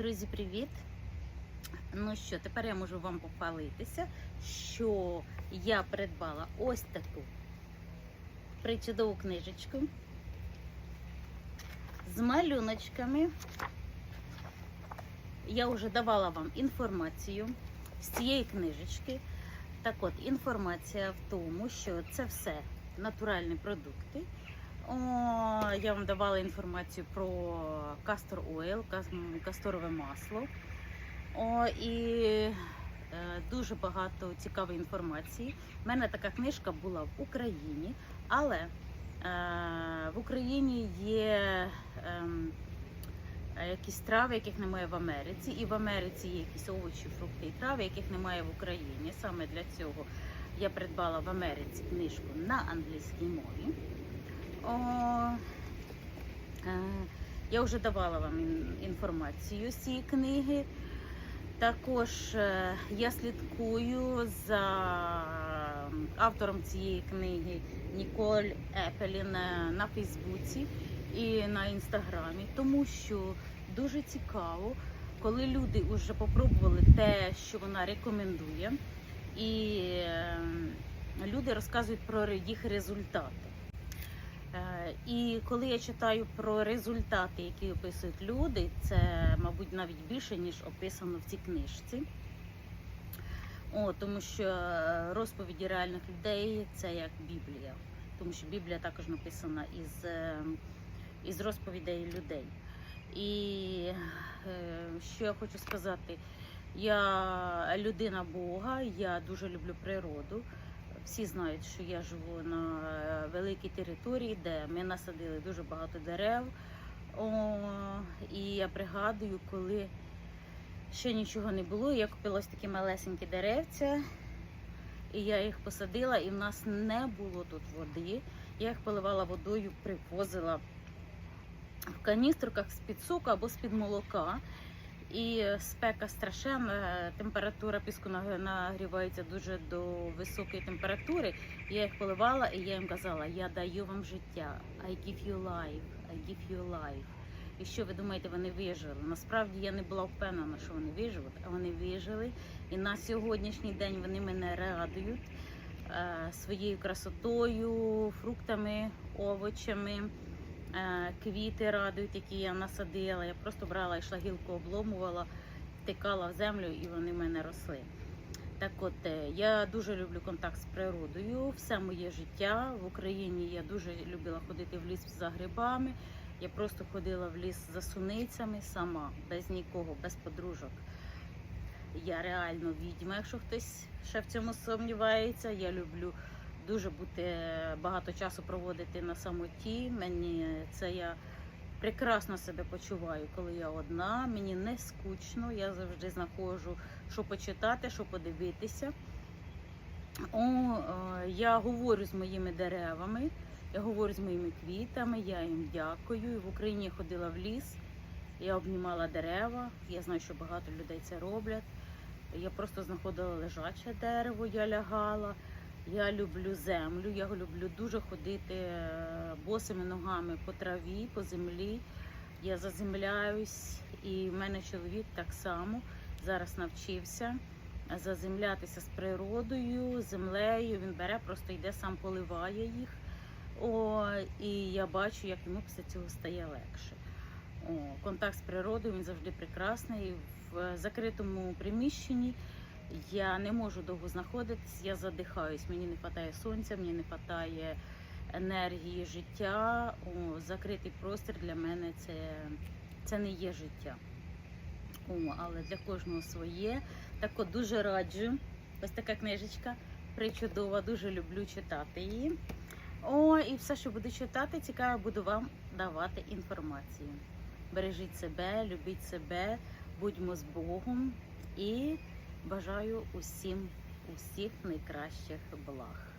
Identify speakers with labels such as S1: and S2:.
S1: Друзі, привіт! Ну що, тепер я можу вам похвалитися, що я придбала ось таку причудову книжечку з малюночками. Я вже давала вам інформацію з цієї книжечки. Так от, інформація в тому, що це все натуральні продукти. О, я вам давала інформацію про кастор ойл, касторове масло. О, і е, дуже багато цікавої інформації. У мене така книжка була в Україні, але е, в Україні є ем, е, якісь трави, яких немає в Америці, і в Америці є якісь овочі, фрукти і трави, яких немає в Україні. Саме для цього я придбала в Америці книжку на англійській мові. О, е, я вже давала вам інформацію з цієї книги. Також е, я слідкую за автором цієї книги Ніколь Епелін е, на Фейсбуці і на інстаграмі, тому що дуже цікаво, коли люди вже попробували те, що вона рекомендує, і люди розказують про їх результати. Е, І коли я читаю про результати, які описують люди, це, мабуть, навіть більше, ніж описано в цій книжці. О, тому що е, розповіді реальних людей це як Біблія. Тому що Біблія також написана із, е, із розповідей людей. І що я хочу сказати, я людина Бога, я дуже люблю природу. Всі знають, що я живу на е, великій території, де ми насадили дуже багато дерев. О, і я пригадую, коли ще нічого не було, я купила такі малесенькі деревця, і я їх посадила, і в нас не було тут води. Я їх поливала водою, привозила в каністрках з-під соку або з-під молока. І спека страшенна, температура піску нагрівається дуже до високої температури. Я їх поливала і я їм казала, я даю вам життя. I give you life, I give you life. І що ви думаєте, вони вижили? Насправді я не була впевнена, що вони виживуть, а вони вижили. І на сьогоднішній день вони мене радують е, своєю красотою, фруктами, овочами. Е, Квіти радують, які я насадила. Я просто брала, йшла гілку обломувала, втикала в землю і вони в мене росли. Так от, е, я дуже люблю контакт з природою. Все моє життя в Україні я дуже любила ходити в ліс за грибами. Я просто ходила в ліс за суницями сама, без нікого, без подружок. Я реально відьма, якщо хтось ще в цьому сумнівається. Я люблю дуже бути багато часу проводити на самоті. Мені це я прекрасно себе почуваю, коли я одна. Мені не скучно. Я завжди знаходжу, що почитати, що подивитися. О, е, я говорю з моїми деревами, я говорю з моїми квітами, я їм дякую. В Україні я ходила в ліс, я обнімала дерева. Я знаю, що багато людей це роблять. Я просто знаходила лежаче дерево, я лягала. Я люблю землю, я люблю дуже ходити е, босими ногами по траві, по землі. Я заземляюсь, і в мене чоловік так само зараз навчився заземлятися з природою, землею. Він бере, просто йде, сам поливає їх. О, і я бачу, як йому після цього стає легше. О, контакт з природою він завжди прекрасний. В закритому приміщенні я не можу довго знаходитись, я задихаюсь. Мені не вистачає сонця, мені не вистачає енергії життя. О, закритий простір для мене це, це не є життя. О, але для кожного своє. Так от дуже раджу. Ось така книжечка причудова, дуже люблю читати її. О, і все, що буду читати, цікаво, буду вам давати інформацію. Бережіть себе, любіть себе, будьмо з Богом і бажаю усім усіх найкращих благ.